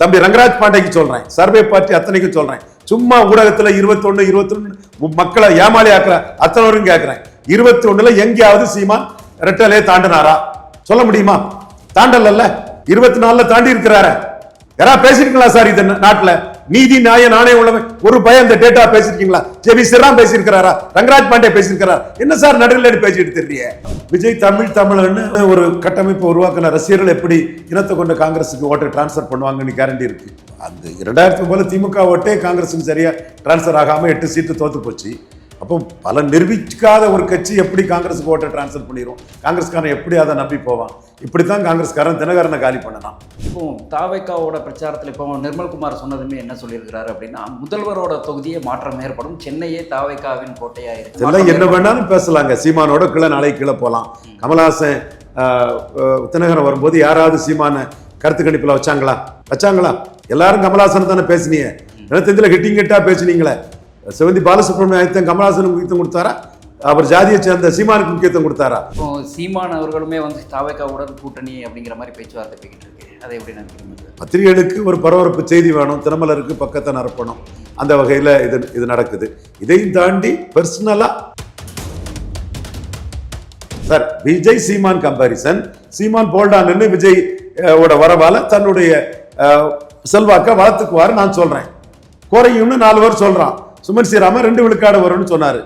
தம்பி ரங்கராஜ் பாண்டேக்கு சொல்றேன். Survey party அத்தனைக்கும் சொல்றேன். சும்மா ஊடகத்துல இருபத்தொன்னு இருபத்தொன்னு மக்களை ஏமாளி ஆக்குற அத்தனவரும் கேட்கிறேன் இருபத்தி ஒண்ணுல எங்கேயாவது சீமான் ரெட்டலே தாண்டினாரா? சொல்ல முடியுமா? தாண்டல இருபத்தி நாலுல தாண்டி இருக்கிறார. யாராவது பேசிருக்கீங்களா சார் இந்த நாட்டுல? நீதி நியாய நாணயம் உள்ளவன். ஒரு பயம் இந்த டேட்டா பேசிருக்கீங்களா? ஜெபி சிறாம் பேசியிருக்கிறாரா? ரங்கராஜ் பாண்டே பேசியிருக்கிறார்? என்ன சார் நடுவில் பேசிட்டு தெரிய விஜய் தமிழ் தமிழன்னு ஒரு கட்டமைப்பு உருவாக்கின ரசிகர்கள் எப்படி இனத்தை கொண்ட காங்கிரஸுக்கு ஓட்டை டிரான்ஸ்ஃபர் பண்ணுவாங்கன்னு கேரண்டி இருக்கு. அந்த இரண்டாயிரத்து போல திமுக ஓட்டே காங்கிரஸுக்கு சரியா டிரான்ஸ்ஃபர் ஆகாம எட்டு சீட்டு தோத்து போச்சு. அப்போ பல நிரூபிக்காத ஒரு கட்சி எப்படி காங்கிரஸுக்கு ஓட்டை டிரான்ஸ்ஃபர் பண்ணிடும் காங்கிரஸ்காரன் எப்படி அதை நம்பி போவான்? இப்படித்தான் காங்கிரஸ்காரன் தினகரனை காலி பண்ணலாம் இப்போ தாவைக்காவோட பிரச்சாரத்தில் இப்போ நிர்மல்குமார் சொன்னதுமே என்ன சொல்லியிருக்கிறாரு அப்படின்னா முதல்வரோட தொகுதியே மாற்றம் ஏற்படும். சென்னையே தாவைக்காவின் கோட்டையா இருக்கு. என்ன வேணாலும் பேசலாங்க. சீமானோட கீழே நாளைக்கு கீழே போகலாம் கமலஹாசன் ஆஹ், தினகரன் வரும்போது யாராவது சீமான கருத்து கணிப்பில் வச்சாங்களா? வச்சாங்களா? எல்லாரும் கமலஹாசன் தானே பேசுனீங்க. நிலத்தந்தில ஹிட்டிங் ஹிட்டா பேசுனீங்களே. சிவந்தி பாலசுப்ரமணியம் ஆயத்தம் கமலஹாசனுக்கு முக்கியத்துவம் கொடுத்தாரா? அவர் ஜாதியை சேர்ந்த சீமானுக்கு முக்கியத்துவம் கொடுத்தாரா? இப்போ சீமான் அவர்களுமே வந்து தாவைக்காவுடன் கூட்டணி அப்படிங்கிற மாதிரி பேச்சுவார்த்தை போய்கிட்டு இருக்கு அதை எப்படி நினைக்கிறீங்க? பத்திரிகைகளுக்கு ஒரு பரபரப்பு செய்தி வேணும் தினமலருக்கு பக்கத்தை நிரப்பணும். அந்த வகையில் இது இது நடக்குது. இதையும் தாண்டி பர்சனலாக சார் விஜய் சீமான் கம்பாரிசன் சீமான் போல்டான்னு விஜய் அஹ், ஓட வரவால தன்னுடைய செல்வாக்க வளர்த்துக்குவாரு நான் சொல்றேன். குறையும்னு நாலு பேர் சொல்றான். சுமன் ஸ்ரீராமன் ரெண்டு விழுக்காடு வரும்னு சொன்னாரு.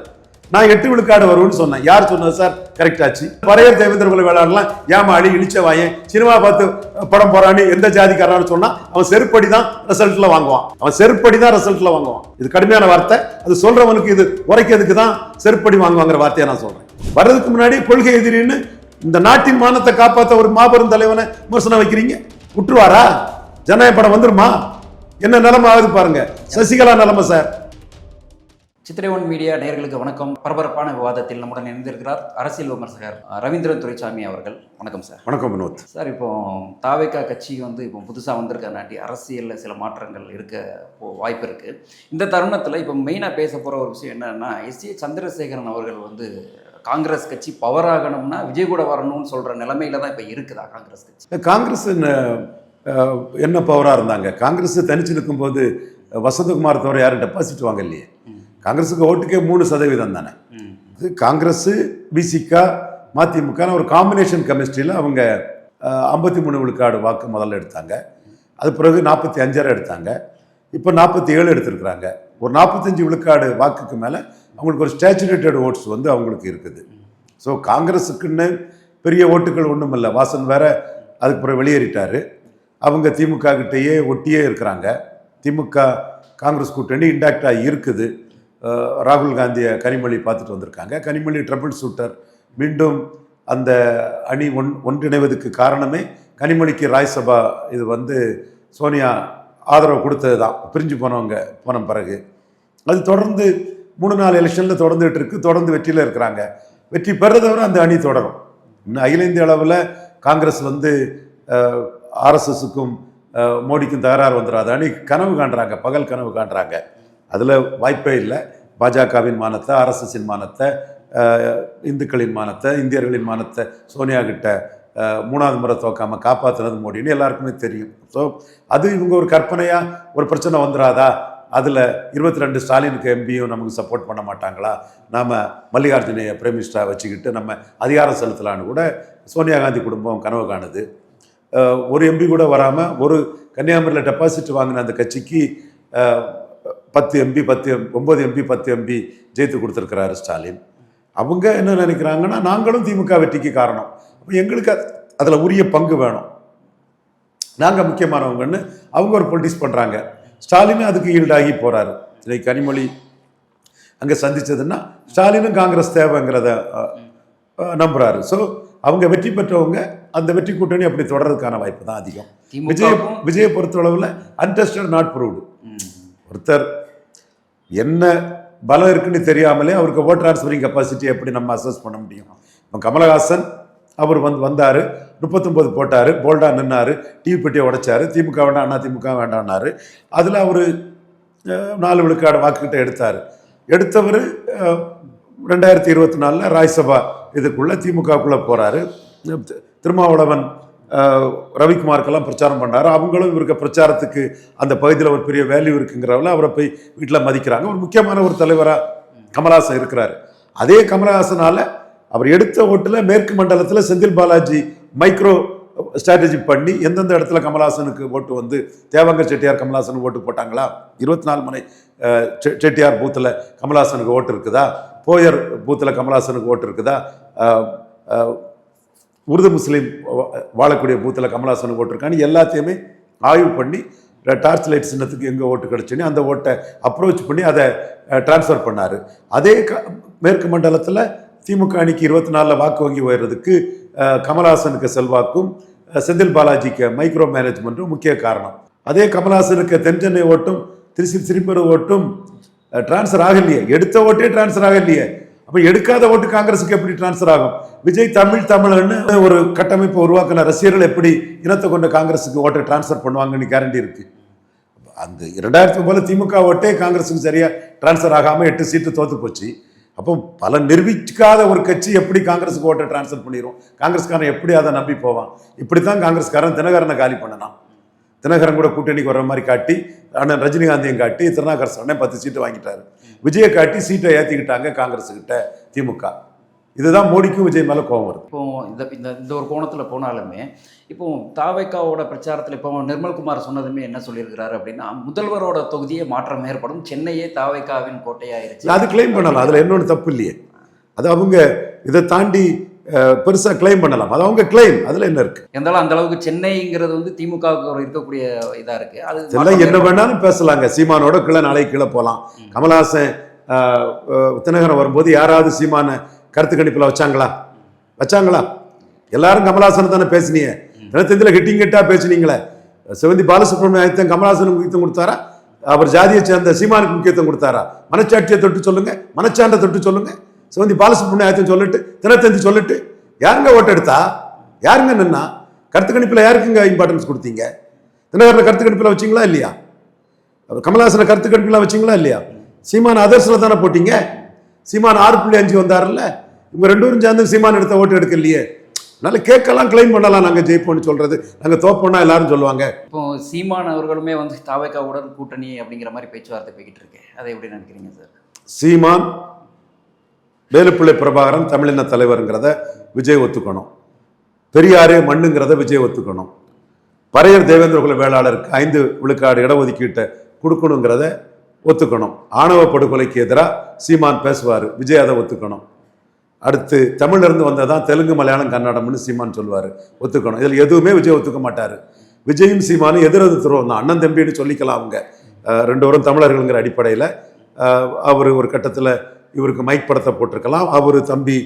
நான் எட்டு விழுக்காடு வரும்னு சொன்னேன். யார் சொன்னது சார் கரெக்ட் ஆச்சு. பறையர் தேவேந்திர குல வேளாண்லாம் ஏமாளி இழிச்ச வாயன் சினிமா பார்த்து படம் போறான்னு எந்த ஜாதிக்காரன்னு சொன்னா அவன் செருப்படி தான் ரிசல்ட்ல வாங்குவான். அவன் செருப்படி தான் ரிசல்ட்ல வாங்குவான். இது கடுமையான வார்த்தை. அது சொல்றவனுக்கு இது உரைக்கிறதுக்கு தான் செருப்படி வாங்குவாங்கிற வார்த்தையை நான் சொல்றேன். வர்றதுக்கு முன்னாடி கொள்கை எதிரின்னு இந்த நாட்டின் மானத்தை காப்பாற்ற ஒரு மாபெரும் தலைவனை விமர்சனம் வைக்கிறீங்க? விட்டுருவாரா ஜனநாயக படம் வந்துருமா? என்ன நிலைமை ஆகுது பாருங்க. சசிகலா நிலைமை சார் சித்திரை ஒன் மீடியா நேயர்களுக்கு வணக்கம். பரபரப்பான விவாதத்தில் நம்முடன் இணைந்திருக்கிறார் அரசியல் விமர்சகர் அரவிந்திரன் துரைசாமி அவர்கள். வணக்கம் சார். வணக்கம் வினோத். சார் இப்போ தாவேக்கா கட்சி வந்து இப்போ புதுசாக வந்திருக்கனாட்டி அரசியலில் சில மாற்றங்கள் இருக்க வாய்ப்பு இருக்குது இந்த தருணத்தில் இப்போ மெயினாக பேச போகிற ஒரு விஷயம் என்னன்னா எஸ். ஏ. சந்திரசேகரன் அவர்கள் வந்து காங்கிரஸ் கட்சி பவர் ஆகணும்னா விஜய் கூட வரணும்னு சொல்கிற நிலைமையில தான் இப்போ இருக்குதா காங்கிரஸ் கட்சி? காங்கிரஸ் என்ன பவராக இருந்தாங்க? காங்கிரஸ் தனிச்சு நிற்கும்போது வசந்தகுமார் தவிர யாரும் டெபாசிட் வாங்க இல்லையே காங்கிரஸுக்கு ஓட்டுக்கே மூணு சதவீதம் தானே? இது காங்கிரஸ் பிசிகா மதிமுக ஒரு காம்பினேஷன் கெமிஸ்ட்ரியில் அவங்க ஐம்பத்தி மூணு விழுக்காடு வாக்கு முதல்ல எடுத்தாங்க. அது பிறகு நாற்பத்தி அஞ்சரை எடுத்தாங்க. இப்போ நாற்பத்தி ஏழு எடுத்திருக்கிறாங்க. ஒரு நாற்பத்தஞ்சு விழுக்காடு வாக்குக்கு மேலே அவங்களுக்கு ஒரு ஸ்டேச்சுரேட்டட் ஓட்ஸ் வந்து அவங்களுக்கு இருக்குது. ஸோ காங்கிரஸுக்குன்னு பெரிய ஓட்டுகள் ஒன்றும் இல்லை. வாசன் வேற அதுக்கு பிறகு வெளியேறிட்டாரு. அவங்க திமுக கிட்டேயே ஒட்டியே இருக்கிறாங்க. திமுக காங்கிரஸ் கூட்டணி இன்டாக்டாக இருக்குது. ராகுல் காந்தியை கனிமொழி பார்த்துட்டு வந்திருக்காங்க. கனிமொழி ட்ரபிள் ஷூட்டர் மீண்டும் அந்த அணி ஒன் ஒன்றிணைவதற்கு காரணமே கனிமொழிக்கு ராஜ்சபா இது வந்து சோனியா ஆதரவு கொடுத்தது தான் பிரிஞ்சு போனவங்க போன பிறகு. அது தொடர்ந்து மூணு நாலு எலெக்ஷனில் தொடர்ந்துகிட்டு இருக்கு. தொடர்ந்து வெற்றியில் இருக்கிறாங்க. வெற்றி பெறதை அந்த அணி தொடரும். இன்னும் அகில இந்திய அளவில் காங்கிரஸ் வந்து ஆர்எஸ்எஸுக்கும் மோடிக்கும் தகராறு வந்துடாத அணி கனவு காண்றாங்க. பகல் கனவு காண்றாங்க. அதில் வாய்ப்பே இல்லை. பாஜகவின் மானத்தை ஆர்எஸ்எஸின் மானத்தை இந்துக்களின் மானத்தை இந்தியர்களின் மானத்தை சோனியா கிட்ட மூணாவது முறை தோக்காமல் காப்பாற்றினது மோடின்னு எல்லாருக்குமே தெரியும். ஸோ அது இவங்க ஒரு கற்பனையாக ஒரு பிரச்சனை வந்துடாதா அதில் இருபத்தி ரெண்டு ஸ்டாலினுக்கு எம்பியும் நமக்கு சப்போர்ட் பண்ண மாட்டாங்களா? நாம் மல்லிகார்ஜுனைய பிரைம் மினிஸ்டராக வச்சுக்கிட்டு நம்ம அதிகாரம் செலுத்தலான்னு கூட சோனியா காந்தி குடும்பம் கனவு காணுது. ஒரு எம்பி கூட வராமல் ஒரு கன்னியாகுமரியில் டெபாசிட் வாங்கின அந்த கட்சிக்கு பத்து எம்பி பத்து எம் ஒம்பது எம்பி பத்து எம்பி ஜெயித்து கொடுத்துருக்கிறாரு ஸ்டாலின். அவங்க என்ன நினைக்கிறாங்கன்னா நாங்களும் திமுக வெற்றிக்கு காரணம். அப்போ எங்களுக்கு அதில் உரிய பங்கு வேணும். நாங்கள் முக்கியமானவங்கன்னு அவங்க ஒரு பொலிட்டிக்ஸ் பண்ணுறாங்க ஸ்டாலினும் அதுக்கு ஈல்டாகி போகிறாரு இன்னைக்கு கனிமொழி அங்கே சந்திச்சதுன்னா ஸ்டாலினும் காங்கிரஸ் தேவைங்கிறத நம்புறாரு. ஸோ அவங்க வெற்றி பெற்றவங்க அந்த வெற்றி கூட்டணி அப்படி தொடர்றதுக்கான வாய்ப்பு தான் அதிகம். விஜய விஜயை பொறுத்தளவில் அன்டெஸ்டட் நாட் ப்ரூவ்டு ஒருத்தர் என்ன பலம் இருக்குன்னு தெரியாமலே அவருக்கு ஓட் ட்ரான்ஸ்ஃபரிங் கெப்பாசிட்டி எப்படி நம்ம அசஸ் பண்ண முடியும்? இப்போ கமலஹாசன் அவர் வந்து வந்தார் முப்பத்தொம்போது போட்டார் போல்டாக நின்னார் டிவி பெட்டியை உடைச்சார் திமுக வேண்டாம் அண்ணா திமுக வேண்டாம்னாரு. அதில் அவர் நாலு விழுக்காடு வாக்குக்கிட்ட எடுத்தார். எடுத்தவர் ரெண்டாயிரத்தி இருபத்தி நாலில் ராஜ்சபா இதுக்குள்ளே திமுகக்குள்ளே போகிறாரு திருமாவளவன் ரவிக்குமாருக்கெல்லாம் பிரச்சாரம் பண்ணாரு அவங்களும் இவருக்கு பிரச்சாரத்துக்கு அந்த பகுதியில் ஒரு பெரிய வேல்யூ இருக்குங்கிறவங்கள அவரை போய் வீட்டில் மதிக்கிறாங்க. ஒரு முக்கியமான ஒரு தலைவராக கமலஹாசன் இருக்கிறாரு. அதே கமலஹாசனால் அவர் எடுத்த ஓட்டில் மேற்கு மண்டலத்தில் செந்தில் பாலாஜி மைக்ரோ ஸ்ட்ராட்டஜி பண்ணி எந்தெந்த இடத்துல கமலஹாசனுக்கு ஓட்டு வந்து தேவங்க செட்டியார் கமலஹாசனுக்கு ஓட்டு போட்டாங்களா? இருபத்தி நாலு மணி செ- செட்டியார் பூத்தில் கமலஹாசனுக்கு ஓட்டு இருக்குதா? போயர் பூத்தில் கமலஹாசனுக்கு ஓட்டு இருக்குதா? உருது முஸ்லீம் வா- வாழக்கூடிய பூத்தில் கமலஹாசனுக்கு ஓட்டுருக்கான்னு எல்லாத்தையுமே ஆய்வு பண்ணி டார்ச் லைட் சின்னத்துக்கு எங்கே ஓட்டு கிடச்சுன்னு அந்த ஓட்டை அப்ரோச் பண்ணி அதை ட்ரான்ஸ்ஃபர் பண்ணார். அதே க மேற்கு மண்டலத்தில் திமுக அணிக்கு இருபத்தி நாலில் வாக்கு வங்கி உயர்றதுக்கு கமலாசனுக்கு செல்வாக்கும் செந்தில் பாலாஜிக்கு மைக்ரோ மேனேஜ்மெண்ட்டும் முக்கிய காரணம். அதே கமலஹாசனுக்கு தென்சென்னை ஓட்டும் திருச்சி திருப்பூர் ஓட்டும் டிரான்ஸ்ஃபர் ஆகலையே. எடுத்த ஓட்டே டிரான்ஸ்ஃபர் ஆகலையே. அப்போ எடுக்காத ஓட்டு காங்கிரஸுக்கு எப்படி டிரான்ஸ்ஃபர் ஆகும்? விஜய் தமிழ் தமிழன்னு ஒரு கட்டமைப்பை உருவாக்கின ரசிகர்கள் எப்படி இனத்தை கொண்ட காங்கிரஸுக்கு ஓட்டை டிரான்ஸ்ஃபர் பண்ணுவாங்கன்னு கேரண்டி இருக்கு. அந்த இரண்டாயிரத்து போல திமுக ஓட்டே காங்கிரஸுக்கு சரியா டிரான்ஸ்ஃபர் ஆகாம எட்டு சீட்டு தோத்து போச்சு. அப்போ பல நிரூபிக்காத ஒரு கட்சி எப்படி காங்கிரஸுக்கு ஓட்டை டிரான்ஸ்ஃபர் பண்ணிடும் காங்கிரஸ்காரன் எப்படி அதை நம்பி போவான்? இப்படித்தான் காங்கிரஸ்காரன் தினகரனை காலி பண்ணலாம். தினகரன் கூட கூட்டணிக்கு வர்ற மாதிரி காட்டி அண்ணன் ரஜினிகாந்தையும் காட்டி திருநாகர் அண்ணன் பத்து சீட்டு வாங்கிட்டாரு. விஜயை காட்டி சீட்டை ஏற்றிக்கிட்டாங்க காங்கிரஸ் கிட்ட திமுக. இதுதான் மோடிக்கும் விஜய் மேல கோபம் வருது. இப்போ இந்த இந்த இந்த ஒரு கோணத்தில் போனாலுமே இப்போ தாவைக்காவோட பிரச்சாரத்தில் இப்போ நிர்மல்குமார் சொன்னதுமே என்ன சொல்லியிருக்கிறாரு அப்படின்னா முதல்வரோட தொகுதியே மாற்றம் ஏற்படும் சென்னையே தாவைக்காவின் கோட்டையாயிருச்சு. அது கிளைம் பண்ணலாம் அதுல இன்னொன்று தப்பு இல்லையே. அது அவங்க இதை தாண்டி அஹ், பெருசா கிளைம் பண்ணலாம். அது அவங்க கிளைம் அதுல என்ன இருக்கு? இருந்தாலும் அந்த அளவுக்கு சென்னைங்கிறது வந்து திமுகவுக்கு இருக்கக்கூடிய இதா இருக்கு. அது மாற்றம் என்ன வேணாலும் பேசலாங்க. சீமானோட கீழே நாளைக்கு கீழே போகலாம் கமலஹாசன் தினகரன் வரும்போது யாராவது சீமான கருத்து கணிப்புல வச்சாங்களா? வச்சாங்களா? எல்லாரும் கமலஹாசன் தானே பேசுனீங்க. தினத்தந்தில ஹிட்டிங் ஹிட்டா பேசுனீங்களே. சிவந்தி பாலசுப்ரமணியம் ஆயத்தம் கமலஹாசனுக்கு முக்கியத்துவம் கொடுத்தாரா? அவர் ஜாதியை சேர்ந்த சீமானுக்கு முக்கியத்துவம் கொடுத்தாரா? மனச்சாட்சியை தொட்டு சொல்லுங்க. மனச்சாண்டை தொட்டு சொல்லுங்க. சிவந்தி பாலசுப்ரமணியம் ஆயத்தம் சொல்லிட்டு தினத்தந்தி சொல்லிட்டு யாருங்க ஓட்டு எடுத்தா? யாருங்க நின்னா? கருத்து கணிப்புல யாருக்குங்க இம்பார்ட்டன்ஸ் கொடுத்தீங்க? தினகரனை கருத்து கணிப்புல வச்சீங்களா இல்லையா? கமலஹாசனை கருத்து கணிப்புலாம் வச்சிங்களா இல்லையா? சீமான் அதர்ஸில் தானே போட்டீங்க? சீமான் ஆறு புள்ளி அஞ்சு வந்தாருல்ல? இவங்க ரெண்டு பேரும் சேர்ந்து சீமான் எடுத்த ஓட்டு எடுக்கலையே. அதனால கேட்கலாம் கிளைம் பண்ணலாம் நாங்கள் ஜெயிப்போம்னு சொல்றது. நாங்கள் தோப்போம்னா எல்லாரும் சொல்லுவாங்க. இப்போ சீமான் அவர்களுமே வந்து தாவைக்காவுடன் கூட்டணி அப்படிங்கிற மாதிரி பேச்சுவார்த்தை போய்கிட்டு இருக்கு. அதை எப்படி நினைக்கிறீங்க சார்? சீமான் வேலுப்பிள்ளை பிரபாகரன் தமிழின தலைவருங்கிறத விஜய் ஒத்துக்கணும். பெரியாரே மண்ணுங்கிறத விஜய் ஒத்துக்கணும். பறையர் தேவேந்திரகுல வேளாளருக்கு ஐந்து விழுக்காடு இடஒதுக்கீட்டை கொடுக்கணுங்கிறத ஒத்துக்கணும். ஆணவ படுகொலைக்கு எதிராக சீமான் பேசுவார் விஜய் அதை ஒத்துக்கணும். அடுத்து தமிழ்லேருந்து இருந்து வந்ததான் தெலுங்கு மலையாளம் கன்னடம்னு சீமான் சொல்லுவார் ஒத்துக்கணும். இதில் எதுவுமே விஜய் ஒத்துக்க மாட்டார். விஜயும் சீமானும் எதிரது துருவம் தான். அண்ணன் தம்பின்னு சொல்லிக்கலாம் அவங்க. ரெண்டு பேரும் தமிழர்கள்ங்கிற அடிப்படையில் அவர் ஒரு கட்டத்தில் இவருக்கு மைக் படத்தை போட்டிருக்கலாம் அவர் தம்பி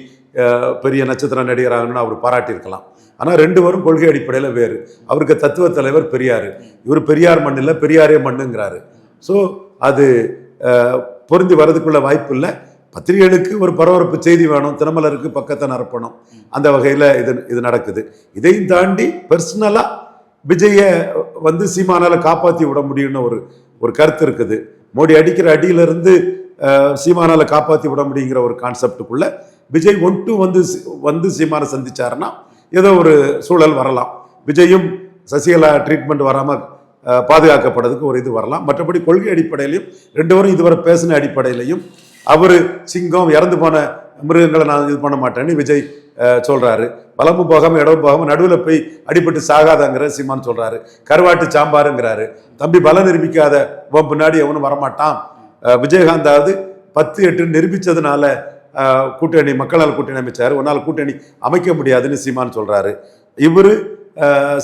பெரிய நட்சத்திர நடிகராகணும்னு அவர் பாராட்டியிருக்கலாம். ஆனால் ரெண்டு பேரும் கொள்கை அடிப்படையில் வேறு. அவருக்கு தத்துவ தலைவர் பெரியார். இவர் பெரியார் மண்ணில் பெரியாரே மண்ணுங்கிறாரு. ஸோ அது பொருந்தி வரதுக்குள்ள வாய்ப்பு இல்லை. பத்திரிகைகளுக்கு ஒரு பரபரப்பு செய்தி வேணும் தினமலருக்கு பக்கத்தை நிரப்பணும் அந்த வகையில் இது இது நடக்குது. இதையும் தாண்டி பர்சனலாக விஜயை வந்து சீமானால் காப்பாற்றி விட முடியும்னு ஒரு ஒரு கருத்து இருக்குது. மோடி அடிக்கிற அடியிலிருந்து சீமானால காப்பாற்றி விட முடியுங்கிற ஒரு கான்செப்டுக்குள்ள விஜய் ஒன்ட்டு வந்து வந்து சீமானை சந்திச்சாருன்னா ஏதோ ஒரு சூழல் வரலாம். விஜயும் சசிகலா ட்ரீட்மெண்ட் வராமல் பாதுகாக்கப்படுறதுக்கு ஒரு இது வரலாம். மற்றபடி கொள்கை அடிப்படையிலையும் ரெண்டு பேரும் இதுவரை பேசின அடிப்படையிலையும் அவர் சிங்கம் இறந்து போன மிருகங்களை நான் இது பண்ண மாட்டேன்னு விஜய் சொல்கிறாரு வளமும் வலமும் போகாம இடமும் போகாம நடுவில் போய் அடிபட்டு சாகாதங்கிற சீமான் சொல்கிறாரு கருவாட்டு சாம்பாருங்கிறாரு. தம்பி பல நிரூபிக்காத உன் பின்னாடி எவனும் வரமாட்டான். விஜயகாந்தாவது பத்து எட்டு நிரூபித்ததுனால கூட்டணி மக்களால் கூட்டணி அமைச்சார். உன்னால் கூட்டணி அமைக்க முடியாதுன்னு சீமான் சொல்கிறாரு இவரு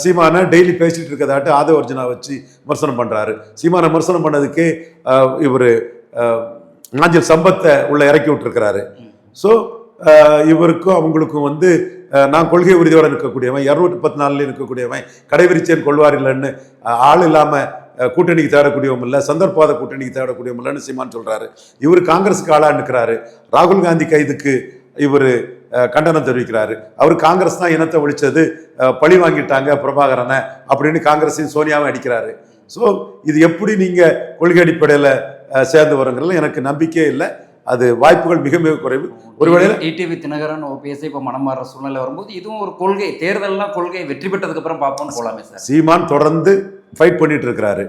சீமானை டெய்லி பேசிகிட்டு இருக்கதாட்டு ஆதவ அர்ஜுனா வச்சு விமர்சனம் பண்ணுறாரு சீமானை விமர்சனம் பண்ணதுக்கு இவர் நாஞ்சில் சம்பத்தை உள்ள இறக்கி விட்டுருக்கிறாரு. ஸோ இவருக்கும் அவங்களுக்கும் வந்து நான் கொள்கை உறுதியோடு இருக்கக்கூடியவன் இரநூத்தி பத்து நாளில் இருக்கக்கூடியவன் கடைவிரிச்சேன் கொள்வார் இல்லைன்னு ஆள் இல்லாமல் கூட்டணிக்கு தேடக்கூடியவங்க இல்லை சந்தர்ப்பாத கூட்டணிக்கு தேடக்கூடியவங்க இல்லைன்னு சீமான் சொல்றாரு. இவர் காங்கிரஸுக்கு ஆளா நிற்கிறாரு ராகுல் காந்தி கைதுக்கு இவர் கண்டனம் தெரிவிக்கிறாரு. அவர் காங்கிரஸ் தான் இனத்தை ஒழிச்சது பழி வாங்கிட்டாங்க பிரபாகரனை அப்படின்னு காங்கிரஸையும் சோனியாவும் அடிக்கிறாரு. ஸோ இது எப்படி நீங்க கொள்கை அடிப்படையில் சேர்ந்து வருங்கிறதுல எனக்கு நம்பிக்கையே இல்லை. அது வாய்ப்புகள் மிக மிக குறைவு. ஒருவேளை டிடிவி தினகரன் ஓபிஎஸ் இப்போ மனம் மாறுற சூழ்நிலை வரும்போது இதுவும் ஒரு கொள்கை தேர்தல்லாம் கொள்கை வெற்றி பெற்றதுக்கு அப்புறம் பார்ப்போம்னு போலாமே சார். சீமான் தொடர்ந்து ஃபைட் பண்ணிட்டு இருக்கிறாரு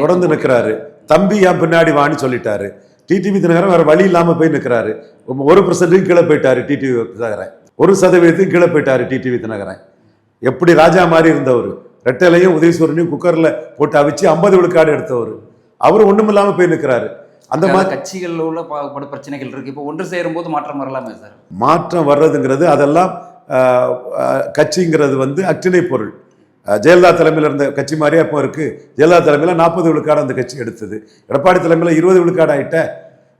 தொடர்ந்து நிற்கிறாரு தம்பி என் பின்னாடி வான்னு சொல்லிட்டாரு. டிடிவி தினகரன் வேற வழி இல்லாம போய் நிற்கிறாரு ஒரு பர்சன்ட்டுக்கு கீழே போயிட்டாரு டிடிவி தினகரன். ஒரு சதவீதத்துக்கு கீழே போயிட்டாரு டிடிவி தினகரன். எப்படி ராஜா மாதிரி இருந்தவர். ரெட்டலையும் உதயசூரனையும் குக்கர்ல போட்டு அவிச்சு ஐம்பது விழுக்காடு எடுத்தவர். அவர் ஒண்ணும் இல்லாம போய் நிற்கிறாரு அந்த மாதிரி கட்சிகளில் உள்ள பாகுபாடு பிரச்சனைகள் இருக்கு. இப்போ ஒன்று சேரும் போது மாற்றம் வரலாமே சார்? மாற்றம் வர்றதுங்கிறது அதெல்லாம் கட்சிங்கிறது வந்து அக்டினை பொருள். ஜெயலலிதா தலைமையில் இருந்த கட்சி மாதிரியே அப்போ இருக்கு. ஜெயலலிதா தலைமையில் நாற்பது விழுக்காடு அந்த கட்சி எடுத்தது. எடப்பாடி தலைமையில் இருபது விழுக்காடு ஆயிட்ட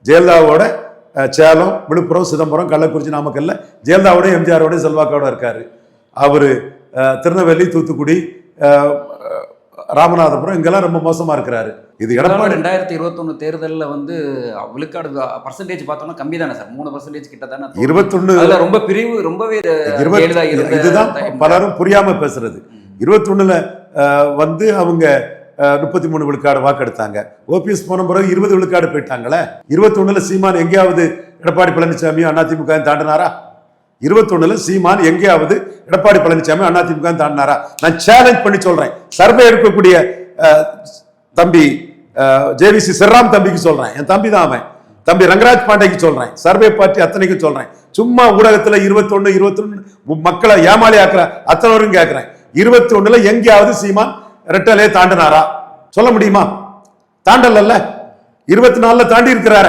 ஜெயலலிதாவோட சேலம் விழுப்புரம் சிதம்பரம் கள்ளக்குறிச்சி நாமக்கல்ல ஜெயலலிதாவோட எம்ஜிஆரோட செல்வாக்கோட இருக்காரு. அவர் திருநெல்வேலி தூத்துக்குடி ராமநாதபுரம் இங்கெல்லாம் ரொம்ப மோசமா இருக்கிறாரு. இது எடப்பாடி ரெண்டாயிரத்தி இருபத்தொன்னு தேர்தலில் வந்து விழுக்காடு பர்சன்டேஜ் பார்த்தோம்னா கம்மி தானே சார்? மூணு பர்சன்டேஜ் கிட்ட தானே இருபத்தொன்னு அதுல ரொம்ப பிரிவு ரொம்பவே இதுதான். பலரும் புரியாம பேசுறது. இருபத்தொன்னுல வந்து அவங்க முப்பத்தி மூணு விழுக்காடு வாக்கெடுத்தாங்க. ஓபிஎஸ் போன பிறகு இருபது விழுக்காடு போயிட்டாங்களே? இருபத்தொன்னுல சீமான் எங்கேயாவது எடப்பாடி பழனிசாமியும் அதிமுக தாண்டினாரா? இருபத்தொன்னுல சீமான் எங்கேயாவது எடப்பாடி பழனிசாமி அதிமுக தாண்டினாரா? நான் சேலஞ்ச் பண்ணி சொல்றேன். சர்வே எடுக்கக்கூடிய தம்பி ஜேவிசி சிறாம் தம்பிக்கு சொல்றேன். என் தம்பி தான் அவன். தம்பி ரங்கராஜ் பாண்டேக்கு சொல்றேன். சர்வே பார்ட்டி அத்தனைக்கும் சொல்றேன். சும்மா ஊடகத்துல இருபத்தொன்னு இருபத்தொன்னு மக்களை ஏமாளி ஆக்குற அத்தனோரும் கேட்கிறேன் இருபத்தி ஒண்ணுல எங்கேயாவது சீமான் ரெட்டலே தாண்டினாரா? சொல்ல முடியுமா? தாண்டல இருபத்தி நாலுல தாண்டி இருக்கிறார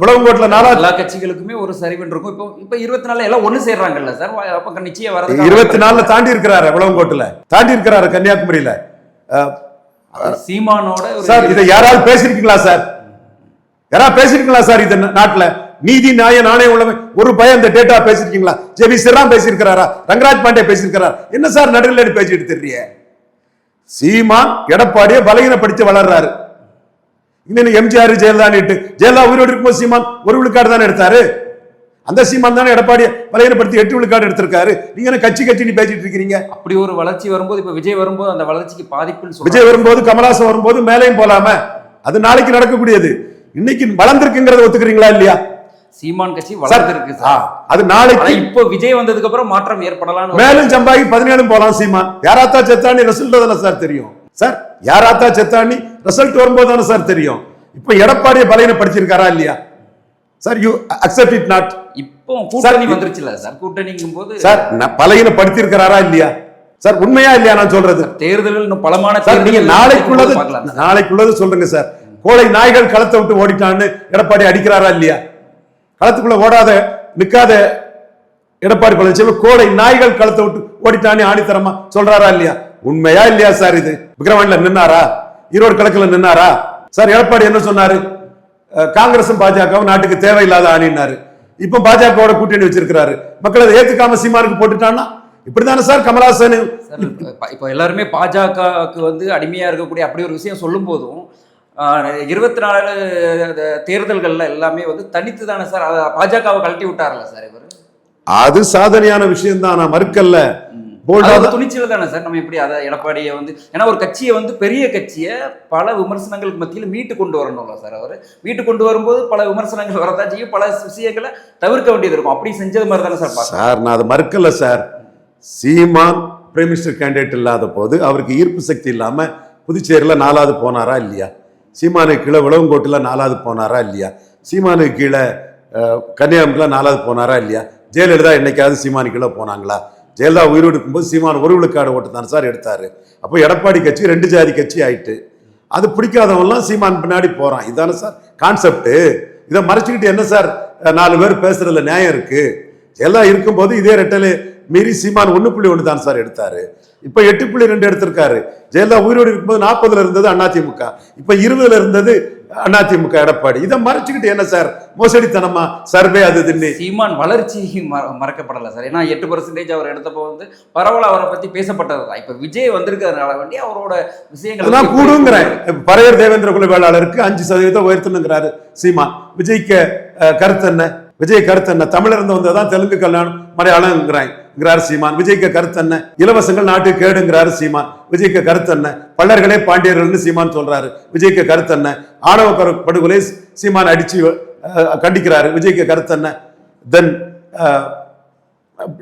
விளவங்கோட்டில் நாலாவது எல்லா கட்சிகளுக்குமே ஒரு சரிவுன்னு இருக்கும். இப்போ இப்போ இருபத்தி நாலு எல்லாம் ஒன்று சேர்றாங்கல்ல சார்? அப்போ நிச்சயம் வரது இருபத்தி நாலுல தாண்டி இருக்கிறாரு விளவங்கோட்டுல. தாண்டி இருக்கிறாரு கன்னியாகுமரியில சீமானோட சார் இதை யாராவது பேசிருக்கீங்களா சார்? யாராவது பேசிருக்கீங்களா சார் இது நாட்டுல? நீதி நியாய நாணயம் உள்ளவன். ஒரு பயம் இந்த டேட்டா பேசிருக்கீங்களா? ஜெபி சிறாம் பேசியிருக்கிறாரா ரங்கராஜ் பாண்டே பேசியிருக்கிறாரா என்ன சார் நடுவில் பேசிட்டு தெரிய சீமான் எடப்பாடியை பலகீனப்படுத்தி வளர்றாரு. இன்னும் எம்ஜிஆர் ஜெயலலிதான்ட்டு ஜெயலலிதா உயிரோடு இருக்கும்போது சீமான் ஒரு விழுக்காடு தானே எடுத்தாரு? அந்த சீமான் தானே எடப்பாடியை பலகீனப்படுத்தி எட்டு விழுக்காடு எடுத்திருக்காரு. நீங்க என்ன கட்சி கட்சின்னு பேசிட்டு இருக்கிறீங்க? அப்படி ஒரு வளர்ச்சி வரும்போது இப்போ விஜய் வரும்போது அந்த வளர்ச்சிக்கு சொல்றாங்க. விஜய் வரும்போது கமலாசன் வரும்போது மேலையும் போலாம? அது நாளைக்கு நடக்கக்கூடியது. இன்னைக்கு வளர்ந்திருக்குங்கிறத ஒத்துக்கிறீங்களா இல்லையா? சீமான் கட்சி ஆ, சார். அது நாளைக்கு இப்போ விஜய் வந்ததுக்கு அப்புறம் மாற்றம் ஏற்படலாம்னு ஒரு- மேலும் சம்பாகி பதினேழும் போலாம் சீமான். யாராத்தா செத்தானி ரிசல்ட் தானே சார் தெரியும். சார் யாராத்தா செத்தானி ரிசல்ட் வரும்போது தானே சார் தெரியும். இப்ப எடப்பாடியை பலகீனப்படுத்தியிருக்காரா இல்லையா? Sir you accept it not இப்போ கூட்டணி வந்துருச்சுல சார். கூட்டணிங்கும் போது சார் நான் பலகீனப்படுத்தியிருக்கிறாரா இல்லையா? சார் உண்மையா இல்லையா நான் சொல்றது? தேர்தலில் இன்னும் பலமான சார் நீங்க நாளைக்குள்ளது. நாளைக்குள்ளது சொல்லுங்க சார். கோழை நாய்கள் களத்தை விட்டு ஓடிட்டான்னு எடப்பாடி அடிக்கிறாரா இல்லையா? களத்துக்குள்ள ஓடாத நிற்காத எடப்பாடி பழனிசாமி கோடை நாய்கள் களத்தை விட்டு ஓடிட்டானே ஆணித்தரமா சொல்றாரா இல்லையா? உண்மையா இல்லையா சார் இது? விக்ரவாண்டில நின்னாரா? ஈரோடு கிழக்குல நின்னாரா? சார் எடப்பாடி என்ன சொன்னாரு? காங்கிரசும் பாஜகவும் நாட்டுக்கு தேவையில்லாத ஆணினாரு இப்ப பாஜகவோட கூட்டணி வச்சிருக்கிறாரு. மக்கள் அதை ஏத்துக்காம சீமானுக்கு போட்டுட்டான்னா? இப்படிதானே சார் கமலஹாசன்? சார் இப்ப- இப்போ எல்லாருமே பாஜகவுக்கு வந்து அடிமையா இருக்கக்கூடிய அப்படி ஒரு விஷயம் சொல்லும் போதும் இருபத்தி நாலு தேர்தல்கள்ல எல்லாமே வந்து தனித்து தானே சார் பாஜகவை கழட்டி விட்டார்ல சார் இவர்? அது சாதனையான விஷயம் தான் நான் மறுக்கல்ல. துணிச்சல் தானே சார். நம்ம எப்படி அதை எடப்பாடியை வந்து ஏன்னா ஒரு கட்சியை வந்து பெரிய கட்சியை பல விமர்சனங்களுக்கு மத்தியில் மீட்டு கொண்டு வரணும்ல சார் அவர். மீட்டு கொண்டு வரும்போது பல விமர்சனங்கள் வரதான் செய்யும் பல விஷயங்களை தவிர்க்க வேண்டியது இருக்கும். அப்படி செஞ்சது மாதிரி தானே சார் சார் நான் அதை மறுக்கல sir. Seeman prime minister candidate இல்லாத போது அவருக்கு ஈர்ப்பு சக்தி இல்லாம புதுச்சேரியில் நாலாவது போனாரா இல்லையா? சீமானுக்கு கீழே விளவங்கோட்டில் நாலாவது போனாரா இல்லையா? சீமானுக்கு கீழே அஹ், கன்னியாகுமரியில் நாலாவது போனாரா இல்லையா? ஜெயலலிதா என்னைக்காவது சீமானு கீழே போனாங்களா? ஜெயலலிதா உயிரோடு இருக்கும்போது சீமான் ஒரு விழுக்காடு ஓட்டு தானே சார் எடுத்தார். அப்போ எடப்பாடி கட்சி ரெண்டு ஜாதி கட்சி ஆயிட்டு அது பிடிக்காதவன்லாம் சீமான் பின்னாடி போகிறான் இதானே சார் கான்செப்ட்டு இதை மறைச்சிக்கிட்டு என்ன சார் நாலு பேர் பேசுறதுல நியாயம் இருக்குது எல்லாம் இருக்கும்போது இதே ரெட்டலே மீறி சீமான் ஒன்று புள்ளி ஒன்று தான் சார் எடுத்தார். இப்ப எட்டு புள்ளி ரெண்டு எடுத்திருக்காரு. ஜெயலலிதா உயிரோடு இருக்கும்போது நாற்பதுல இருந்தது அதிமுக இப்ப இருபதுல இருந்தது அதிமுக எடப்பாடி. இதை மறைச்சுக்கிட்டு என்ன சார்? மோசடித்தனமா? சர்வே அது தின்னு சீமான் வளர்ச்சி மற- மறக்கப்படலை சார். ஏன்னா எட்டு பர்சன்டேஜ் அவர் எடுத்தப்போ வந்து பரவல அவரை பத்தி பேசப்பட்டது தான். இப்போ விஜய் வந்திருக்கிறதுனால வேண்டி அவரோட விஷயங்கள் அதெல்லாம் கூடுங்கிறேன். பறையர் தேவேந்திர குல வேளாளருக்கு அஞ்சு சதவீதம் உயர்த்தணுங்கிறாரு சீமான். விஜய்க்கு கருத்து என்ன? விஜய் கருத்து என்ன? தமிழர் இருந்து வந்ததான் தெலுங்கு கல்யாணம் என்கிறார் சீமான். விஜய்க்கு கருத்து என்ன? இலவசங்கள் நாட்டு கேடுங்கிறாரு சீமான். விஜய்க்கு கருத்து என்ன? பல்லர்களே பாண்டியர்கள்னு சீமான் சொல்றாரு. விஜய்க்கு கருத்து என்ன? ஆணவ கரு- படுகொலை சீமான் அடிச்சு கண்டிக்கிறாரு. விஜய்க்கு கருத்து என்ன? தென்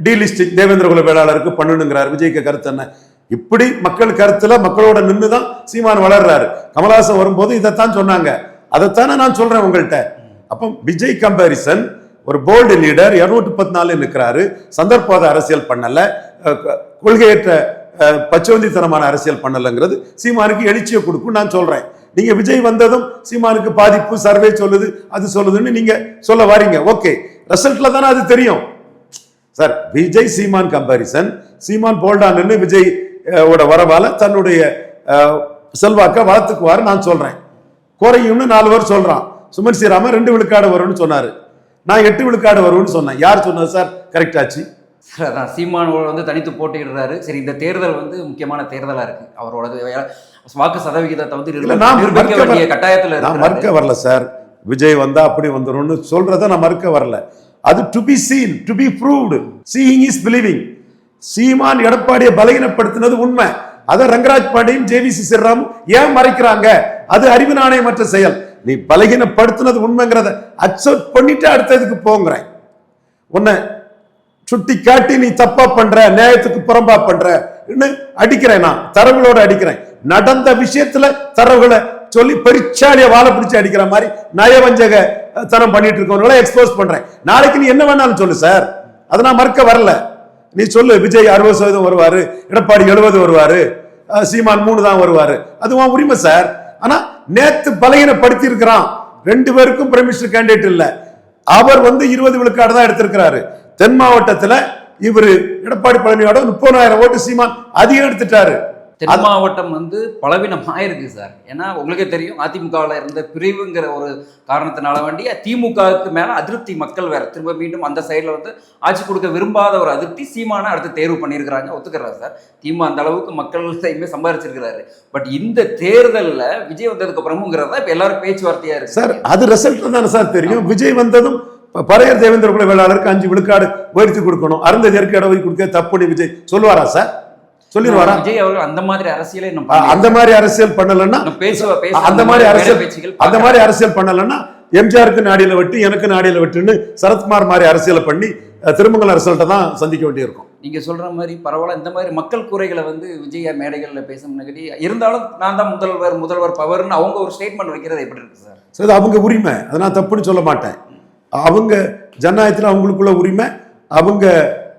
டீலிஸ்டிக் தேவேந்திர குல வேளாளருக்கு பண்ணணுங்கிறார் விஜய்க்கு கருத்து என்ன? இப்படி மக்கள் கருத்துல மக்களோட நின்று தான் சீமான் வளர்றாரு. கமலஹாசன் வரும்போது இதைத்தான் சொன்னாங்க. அதைத்தானே நான் சொல்றேன் உங்கள்கிட்ட அப்போ விஜய் கம்பாரிசன் ஒரு போல்டு லீடர் இருநூற்றி பத்து நாலு நிற்கிறாரு சந்தர்ப்பவாத அரசியல் பண்ணல. கொள்கையற்ற அஹ், பச்சவந்தித்தனமான அரசியல் பண்ணலைங்கிறது சீமானுக்கு எழுச்சியை கொடுக்கும் நான் சொல்றேன். நீங்க விஜய் வந்ததும் சீமானுக்கு பாதிப்பு சர்வே சொல்லுது அது சொல்லுதுன்னு நீங்க சொல்ல வரீங்க. ஓகே. ரிசல்ட்ல தானே அது தெரியும். சார் விஜய் சீமான் கம்பாரிசன் சீமான் போல்டான்னு விஜய் ஓட வரவால தன்னுடைய செல்வாக்கை செல்வாக்க வளர்த்துக்குவாரு நான் சொல்றேன். குறையும்னு நாலு பேர் சொல்றான். சுமன் ஸ்ரீராமன் ரெண்டு விழுக்காடு வரும்னு சொன்னாரு. நான் எட்டு விழுக்காடு வரும்னு சொன்னேன். யார் சொன்னது சார்? கரெக்ட் ஆச்சு. சார் அதான் சீமான் வந்து தனித்து போட்டியிடுறாரு. சரி இந்த தேர்தல் வந்து முக்கியமான தேர்தலா இருக்கு. அவரோட வாக்கு சதவிகிதத்தை வந்து கட்டாயத்துல நான் மறுக்க வரல சார். விஜய் வந்தா அப்படி வந்துரும்னு சொல்றத நான் மறுக்க வரல. அது to be seen to be proved seeing is believing Seeman எடப்பாடியை பலகீனப்படுத்தினது உண்மை. அதை ரங்கராஜ் பாண்டியன் ஜேவிசி சிறாம் ஏன் மறைக்கிறாங்க? அது அறிவு நாணயமற்ற செயல். நீ பலகீனப்படுத்தினது உண்மைங்கிறத அக்செப்ட் பண்ணிட்டு அடுத்ததுக்கு போங்கிறேன். உன்னை சுட்டி காட்டி நீ தப்பா பண்ற நியாயத்துக்கு புறம்பா பண்ற. அடிக்கிறேன் நான் தரவுகளோட அடிக்கிறேன். நடந்த விஷயத்துல தரவுகளை சொல்லி பெரிச்சாலிய வாழை பிடிச்சி அடிக்கிற மாதிரி நயவஞ்சக தரம் தனம் பண்ணிட்டு இருக்கவங்களை எக்ஸ்போஸ் பண்றேன். நாளைக்கு நீ என்ன வேணாலும் சொல்லு சார் அதை நான் மறுக்க வரல. நீ சொல்லு விஜய் அறுபது சதவீதம் வருவாரு எடப்பாடி எழுபது வருவாரு சீமான் மூணு தான் வருவாரு. அதுவும் உரிமை சார் ஆனா நேத்து பலகீனப்படுத்தி இருக்கிறான் ரெண்டு பேருக்கும் பிரைம் மினிஸ்டர் கேண்டிடேட் இல்ல. அவர் வந்து இருபது விழுக்காடு தான் எடுத்திருக்கிறாரு. தென் மாவட்டத்துல இவர் எடப்பாடி பழனியோட முப்பதாயிரம் ஓட்டு சீமான் அதிகம் எடுத்துட்டாரு. தென் மாவட்டம் வந்து பலவீனமாயிருக்கு சார். ஏன்னா உங்களுக்கே தெரியும் அதிமுகவில் இருந்த பிரிவுங்கிற ஒரு காரணத்தினால வேண்டி திமுகவுக்கு மேல அதிருப்தி மக்கள் வேற. திரும்ப மீண்டும் அந்த சைடில் வந்து ஆட்சி கொடுக்க விரும்பாத ஒரு அதிருப்தி சீமான அடுத்து தேர்வு பண்ணியிருக்கிறாங்க. ஒத்துக்கிறாரு சார். திமுக அந்த அளவுக்கு மக்கள் செய்யுமே சம்பாதிச்சிருக்கிறாரு பட் இந்த தேர்தலில் விஜய் வந்ததுக்கு அப்புறமுங்கிறத இப்போ எல்லாரும் பேச்சுவார்த்தையா இருக்கு. சார் அது ரிசல்ட் தானே சார் தெரியும். விஜய் வந்ததும் பறையர் தேவேந்திர குல வேளாளருக்கு அஞ்சு விழுக்காடு உயர்த்தி கொடுக்கணும். அருந்த இட கொடுக்க தப்புன்னு விஜய். சொல்லுவாரா சார்? சொல்லிடுவாரா? விஜய் அவர்கள் அந்த மாதிரி அரசியலை அந்த மாதிரி அரசியல் பண்ணலன்னா பேச அந்த மாதிரி அரசியல் அந்த மாதிரி அரசியல் பண்ணலன்னா எம்ஜிஆருக்கு நாடியில வெட்டு எனக்கு நாடியில வெட்டுன்னு சரத்குமார் மாதிரி அரசியலை பண்ணி திருமங்கல ரிசல்ட்டை தான் சந்திக்க வேண்டியிருக்கும். நீங்க சொல்ற மாதிரி பரவாயில்ல இந்த மாதிரி மக்கள் குறைகளை வந்து விஜய மேடைகள்ல பேசணும்னு இருந்தாலும் நான் தான் முதல்வர் முதல்வர் பவர்னு அவங்க ஒரு ஸ்டேட்மெண்ட் வைக்கிறது எப்படி இருக்கு சார்? இது அவங்க உரிமை. அதை நான் தப்புன்னு சொல்ல மாட்டேன். அவங்க ஜனநாயகத்தில் அவங்களுக்குள்ள உரிமை. அவங்க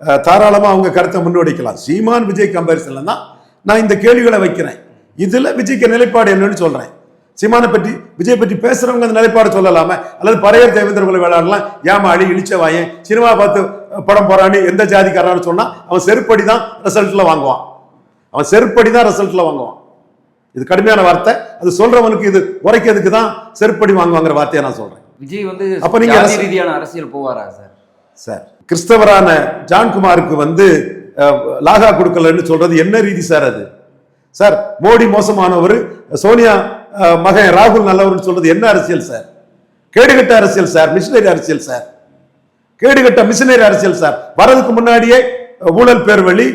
அஹ், தாராளமா அவங்க கருத்தை முன்னோடிக்கலாம். சீமான் விஜய் கம்பேரிசன்ல தான் நான் இந்த கேள்விகளை வைக்கிறேன். இதுல விஜய்க்கு நிலைப்பாடு என்னன்னு சொல்றேன். சீமானை பற்றி விஜய் பற்றி பேசுறவங்க அந்த நிலைப்பாடு சொல்லலாம. அல்லது பறையர் தேவேந்திர குல வேளாண்லாம் ஏமாளி இழிச்ச வாயன். சினிமா பார்த்து படம் போறான்னு எந்த ஜாதிக்காரன்னு சொன்னா அவன் செருப்படி தான் ரிசல்ட்ல வாங்குவான். அவன் செருப்படி தான் ரிசல்ட்ல வாங்குவான். இது கடுமையான வார்த்தை. அது சொல்றவனுக்கு இது உரைக்கிறதுக்கு தான் செருப்படி வாங்குவாங்கிற வார்த்தையை நான் சொல்றேன். விஜய் வந்து அப்ப நீங்க ரீதியான அரசியல் போவாரா சார்? சார் கிறிஸ்தவரான ஜான்குமாருக்கு வந்து லாகா கொடுக்கலன்னு சொல்றது என்ன ரீதி சார் அது? சார் மோடி மோசமானவர் சோனியா மகன் ராகுல் நல்லவர்னு சொல்றது என்ன அரசியல் சார்? கேடுகட்ட அரசியல் சார் மிஷினரி அரசியல் சார். கேடுகட்ட மிஷினரி அரசியல் சார். வரதுக்கு முன்னாடியே ஊழல் பேர் வழி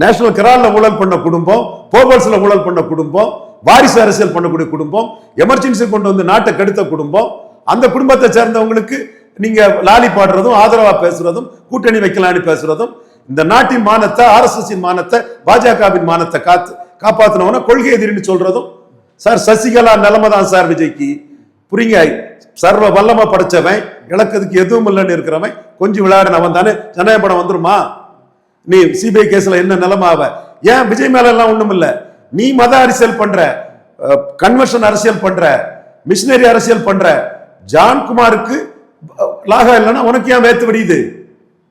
நேஷனல் கிராலில் ஊழல் பண்ண குடும்பம் போபல்ஸ்ல ஊழல் பண்ண குடும்பம் வாரிசு அரசியல் பண்ணக்கூடிய குடும்பம் எமர்ஜென்சி கொண்டு வந்து நாட்டை கெடுத்த குடும்பம் அந்த குடும்பத்தை சேர்ந்தவங்களுக்கு நீங்க லாலி பாடுறதும் ஆதரவா பேசுறதும் கூட்டணி வைக்கலான்னு பேசுறதும் இந்த நாட்டின் மானத்தை ஆர்எஸ்எஸின் மானத்தை பாஜகவின் மானத்தை காத்து காப்பாத்தினவன கொள்கை எதிரின்னு சொல்றதும் சார் சசிகலா நிலைமை தான் சார் விஜய்க்கு. புரியுங்க சர்வ வல்லமை படைச்சவன் இழக்கிறதுக்கு எதுவும் இல்லைன்னு இருக்கிறவன் கொஞ்சம் விளையாடினவன் தானே ஜனநாயக படம் வந்துருமா? நீ சிபிஐ கேஸ்ல என்ன நிலமாவ ஏன் விஜய் மேல எல்லாம் ஒண்ணும் இல்ல? நீ மத அரசியல் பண்ற கன்வர்ஷன் அரசியல் பண்ற மிஷினரி அரசியல் பண்ற ஜான்குமாருக்கு லாகா இல்லைன்னா உனக்கு ஏன் வேத்து வெடியுது?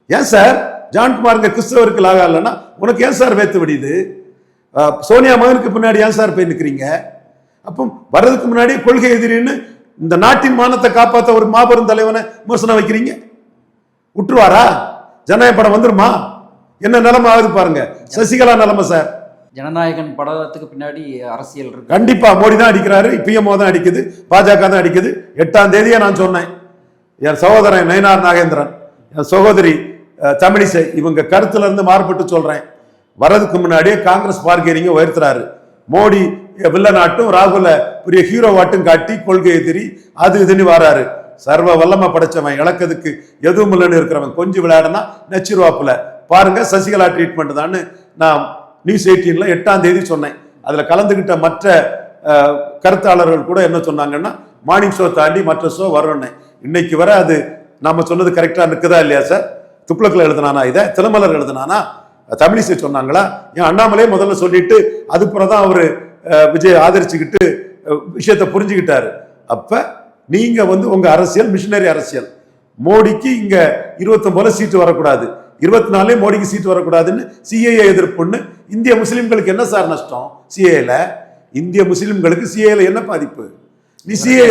ஏன் சார்? ஜான்குமாருங்க கிறிஸ்தவருக்கு லாகா இல்லைன்னா உனக்கு ஏன் சார் வேத்து வெடியுது? சோனியா மகனுக்கு பின்னாடி ஏன் சார் போய் நிக்கிறீங்க? அப்போ வர்றதுக்கு முன்னாடி கொள்கை எதிரின்னு இந்த நாட்டின் மானத்தை காப்பாத்த ஒரு மாபெரும் தலைவனை விமர்சனம் வைக்கிறீங்க? விட்டுருவாரா ஜனநாயக படம் வந்துருமா? என்ன நிலைமை ஆகுது பாருங்க. சசிகலா நிலைமை சார். ஜனநாயகன் படத்துக்கு பின்னாடி அரசியல் இருக்கு. கண்டிப்பா மோடி தான் அடிக்கிறாரு பிஎம்ஓ தான் அடிக்குது பாஜக தான் அடிக்குது. எட்டாம் தேதியே நான் சொன்னேன். என் சகோதரன் நயினார் நாகேந்திரன் என் சகோதரி தமிழிசை இவங்க கருத்துல இருந்து மாறுபட்டு சொல்றேன். வரதுக்கு முன்னாடியே காங்கிரஸ் பார்கெரிங்க உயர்த்துறாரு. மோடி வில்லனாட்டும் ராகுல பெரிய ஹீரோவாட்டும் காட்டி கொள்கை எதிரி அது இதுன்னு வராரு. சர்வ வல்லமை படைச்சவன் இழக்கிறதுக்கு எதுவும் இல்லைன்னு இருக்கிறவன் கொஞ்சம் விளையாடுனா நச்சிருவாப்புல. பாருங்க சசிகலா ட்ரீட்மெண்ட் தான் நான் நியூஸ் எயிட்டீன்ல எட்டாம் தேதி சொன்னேன். அதுல கலந்துகிட்ட மற்ற கருத்தாளர்கள் கூட என்ன சொன்னாங்கன்னா மார்னிங் ஷோ தாண்டி மற்ற ஷோ வரணும்னு இன்னைக்கு வர அது நாம சொன்னது கரெக்டா நிற்குதா இல்லையா சார் துப்ளக்கில் எழுதுனானா இதை? திலமலர் எழுதுனானா? தமிழிசை சொன்னாங்களா? ஏன் அண்ணாமலே முதல்ல சொல்லிட்டு அதுக்கப்புறம் தான் அவர் விஜய் ஆதரிச்சுக்கிட்டு விஷயத்தை புரிஞ்சுக்கிட்டாரு. அப்போ நீங்கள் வந்து உங்கள் அரசியல் மிஷினரி அரசியல். மோடிக்கு இங்கே இருபத்தொன்பதுல சீட்டு வரக்கூடாது. இருபத்தி நாலே மோடிக்கு சீட்டு வரக்கூடாதுன்னு சிஏஏ எதிர்ப்புன்னு இந்திய முஸ்லீம்களுக்கு என்ன சார் நஷ்டம்? சிஏல இந்திய முஸ்லீம்களுக்கு சிஏல என்ன பாதிப்பு? நீ சிஏ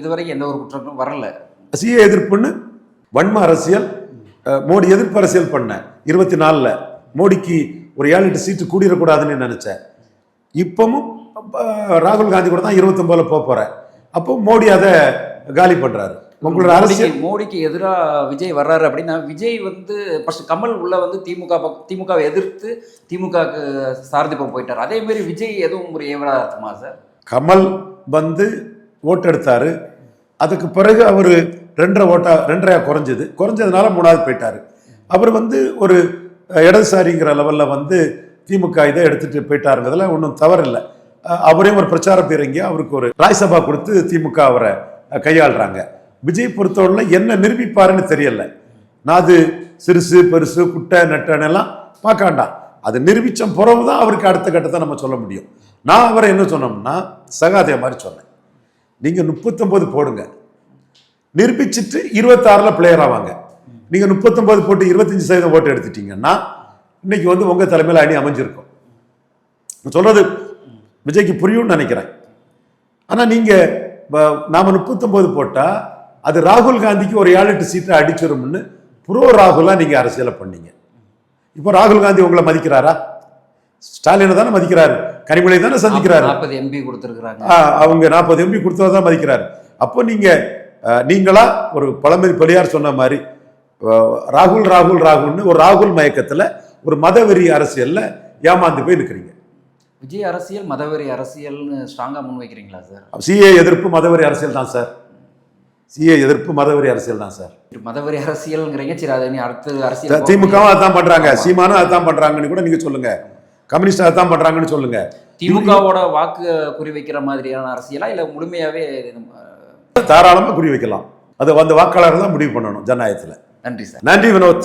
இதுவரைக்கும் எந்த ஒரு குற்றங்களும் வரல. சிஏ எதிர்ப்புன்னு வன்ம அரசியல் மோடி எதிர்ப்பு அரசியல் பண்ண. இருபத்தி நாலில் மோடிக்கு ஒரு ஏழு எட்டு சீட்டு கூடிடக்கூடாதுன்னு நினைச்சேன். இப்பவும் ராகுல் காந்தி கூட தான் இருபத்தொன்பதுல போக போறேன் அப்போ மோடி அதை காலி பண்றாரு. உங்களோட அரசியல் மோடிக்கு எதிராக விஜய் வர்றாரு அப்படின்னா விஜய் வந்து ஃபர்ஸ்ட் கமல் உள்ள வந்து திமுக திமுகவை எதிர்த்து திமுகவுக்கு சாரதிப்பம் போயிட்டார். அதே மாதிரி விஜய் எதுவும் ஒரு ஏவலா இருக்குமா சார்? கமல் வந்து ஓட்டெடுத்தார். அதுக்கு பிறகு அவர் ரெண்டரை ஓட்டா ரெண்டரையாக குறைஞ்சது. குறைஞ்சதுனால மூணாவது போயிட்டார். அவர் வந்து ஒரு இடதுசாரிங்கிற லெவலில் வந்து திமுக இதை எடுத்துகிட்டு போயிட்டாருங்கிறதுல ஒன்றும் தவறில்லை. அவரையும் ஒரு பிரச்சார பீரங்கி அவருக்கு ஒரு ராய்சபா கொடுத்து திமுக அவரை கையாளுறாங்க. விஜய் பொறுத்தவரை என்ன நிரூபிப்பாருன்னு தெரியல. நான் அது சிறுசு பெருசு குட்டை நெட்டன்னு எல்லாம் பார்க்க வேண்டாம் அது நிரூபித்த பிறகு தான் அவருக்கு அடுத்த கட்டத்தை நம்ம சொல்ல முடியும். நான் அவரை என்ன சொன்னோம்னா சகாதே மாதிரி சொன்னேன். நீங்கள் முப்பத்தொம்போது போடுங்க. நிரூபிச்சுட்டு இருபத்தாறில் பிளேயர் ஆவாங்க. நீங்கள் முப்பத்தொம்போது போட்டு இருபத்தஞ்சி சதவீதம் ஓட்டு எடுத்துட்டீங்கன்னா இன்னைக்கு வந்து உங்கள் தலைமையில் அணி அமைஞ்சிருக்கும். நான் சொல்கிறது விஜய்க்கு புரியும்னு நினைக்கிறேன். ஆனால் நீங்கள் நாம் முப்பத்தொம்போது போட்டால் அது ராகுல் காந்திக்கு ஒரு ஏழு எட்டு சீட்டை அடிச்சிரும்னு புரோ ராகுலாக நீங்கள் அரசியலை பண்ணீங்க. இப்போ ராகுல் காந்தி உங்களை மதிக்கிறாரா? ஸ்டாலினை தானே மதிக்கிறாரு. கனிமொழி தானே சந்திக்கிறாரு. நாற்பது எம்பி கொடுத்துருக்குறாங்க அவங்க நாற்பது எம்பி கொடுத்தவர் தான் மதிக்கிறாரு. அப்போ நீங்க அஹ், நீங்களா ஒரு பழமொழி பெரியார் சொன்ன மாதிரி ராகுல் ராகுல் ராகுல்னு ஒரு ராகுல் மயக்கத்துல ஒரு மதவெறி அரசியல்ல ஏமாந்து போய் நிற்கிறீங்க விஜய் அரசியல் மதவெறி அரசியல்னு ஸ்ட்ராங்கா முன்வைக்கிறீங்களா சார் சிஏ எதிர்ப்பு மதவெறி அரசியல் தான் சார் சிஏ எதிர்ப்பு மதவெறி அரசியல் தான் சார் மதவெறி அரசியல்ங்கிறீங்க. சரி அதை நீ அடுத்து அரசியல் திமுகவும் அதான் பண்றாங்க. சீமானும் அதான் பண்றாங்கன்னு கூட நீங்க சொல்லுங்க. கம்யூனிஸ்ட் அதான் பண்றாங்கன்னு சொல்லுங்க. திமுகவோட வாக்கு குறி வைக்கிற மாதிரியான அரசியலா இல்ல முழுமையாவே இது- தாராளமா குறி வைக்கலாம். அது அந்த வாக்காளர்கள் தான் முடிவு பண்ணணும் ஜனநாயகத்துல. நன்றி சார். நன்றி வினோத்.